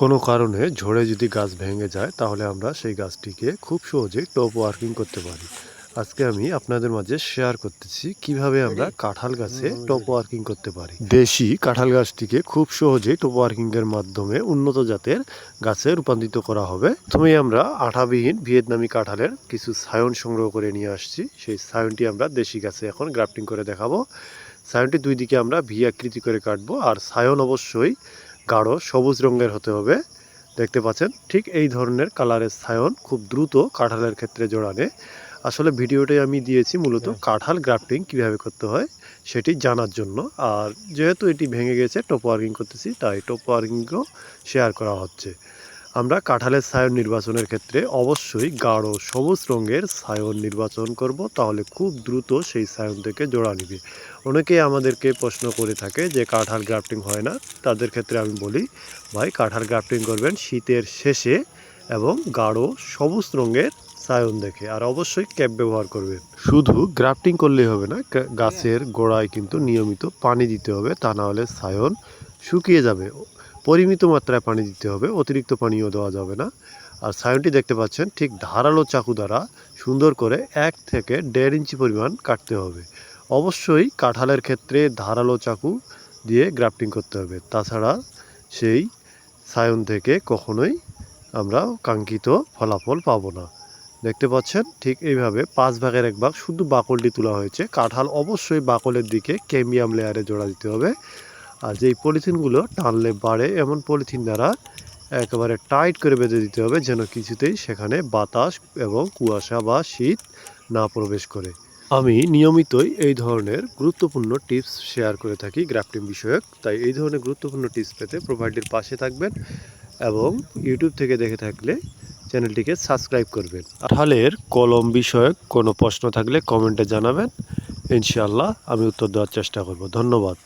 কোনো কারণে ঝড়ে যদি গাছ ভেঙে যায় তাহলে আমরা সেই গাছটিকে খুব সহজেই টপ ওয়ার্কিং করতে পারি। আজকে আমি আপনাদের মাঝে শেয়ার করতেছি কীভাবে আমরা কাঁঠাল গাছে টপ ওয়ার্কিং করতে পারি। দেশি কাঁঠাল গাছটিকে খুব সহজেই টপ ওয়ার্কিং এর মাধ্যমে উন্নত জাতের গাছে রূপান্তরিত করা হবে। প্রথমেই আমরা আঠাবিহীন ভিয়েতনামি কাঁঠালের কিছু সায়ন সংগ্রহ করে নিয়ে আসছি। সেই সায়নটি আমরা দেশি গাছে এখন গ্রাফটিং করে দেখাবো। সায়নটি দুই দিকে আমরা ভি আকৃতি করে কাটবো আর সায়ন অবশ্যই গাঢ় সবুজ রঙের হতে হবে। দেখতে পাচ্ছেন ঠিক এই ধরনের কালারের ছায়ন খুব দ্রুত কাঁঠালের ক্ষেত্রে জোড়ানে। আসলে ভিডিওটাই আমি দিয়েছি মূলত কাঁঠাল গ্রাফটিং কীভাবে করতে হয় সেটি জানার জন্য। আর যেহেতু এটি ভেঙে গেছে টোপ ওয়ার্কিং করতেছি তাই টোপ ওয়ার্কিংও শেয়ার করা হচ্ছে। আমরা কাঁঠালের সায়ন নির্বাচনের ক্ষেত্রে অবশ্যই গাঢ় সবুজ রঙের সায়ন নির্বাচন করব, তাহলে খুব দ্রুত সেই সায়ন থেকে জোড়া নিবে। অনেকেই আমাদেরকে প্রশ্ন করে থাকে যে কাঁঠাল গ্রাফটিং হয় না, তাদের ক্ষেত্রে আমি বলি, ভাই, কাঁঠাল গ্রাফটিং করবেন শীতের শেষে এবং গাঢ় সবুজ রঙের সায়ন দেখে, আর অবশ্যই ক্যাপ ব্যবহার করবেন। শুধু গ্রাফটিং করলেই হবে না গাছের গোড়ায় কিন্তু নিয়মিত পানি দিতে হবে, তা না হলে সায়ন শুকিয়ে যাবে। পরিমিত মাত্রায় পানি দিতে হবে, অতিরিক্ত পানিও দেওয়া যাবে না। আর সায়নটি দেখতে পাচ্ছেন, ঠিক ধারালো চাকু দ্বারা সুন্দর করে এক থেকে দেড় ইঞ্চি পরিমাণ কাটতে হবে। অবশ্যই কাঁঠালের ক্ষেত্রে ধারালো চাকু দিয়ে গ্রাফটিং করতে হবে। তাছাড়া সেই সায়ন থেকে কখনোই আমরা কাঙ্ক্ষিত ফলাফল পাবো না। দেখতে পাচ্ছেন, ঠিক এইভাবে পাঁচ ভাগের এক ভাগ শুধু বাকলটি তোলা হয়েছে। কাঁঠাল অবশ্যই বাকলের দিকে ক্যামিয়াম লেয়ারে জোড়া দিতে হবে। আর যেই পলিথিনগুলো টানলে বাড়ে, এমন পলিথিন দ্বারা একেবারে টাইট করে বেঁধে দিতে হবে যেন কিছুতেই সেখানে বাতাস এবং কুয়াশা বা শীত না প্রবেশ করে। আমি নিয়মিতই এই ধরনের গুরুত্বপূর্ণ টিপস শেয়ার করে থাকি গ্রাফটিং বিষয়ক। তাই এই ধরনের গুরুত্বপূর্ণ টিপস পেতে প্রোভাইডের পাশে থাকবেন এবং ইউটিউব থেকে দেখে থাকলে চ্যানেলটিকে সাবস্ক্রাইব করবেন। কাঁঠালের কলম বিষয়ক কোনো প্রশ্ন থাকলে কমেন্টে জানাবেন। ইনশাআল্লাহ আমি উত্তর দেওয়ার চেষ্টা করব। ধন্যবাদ।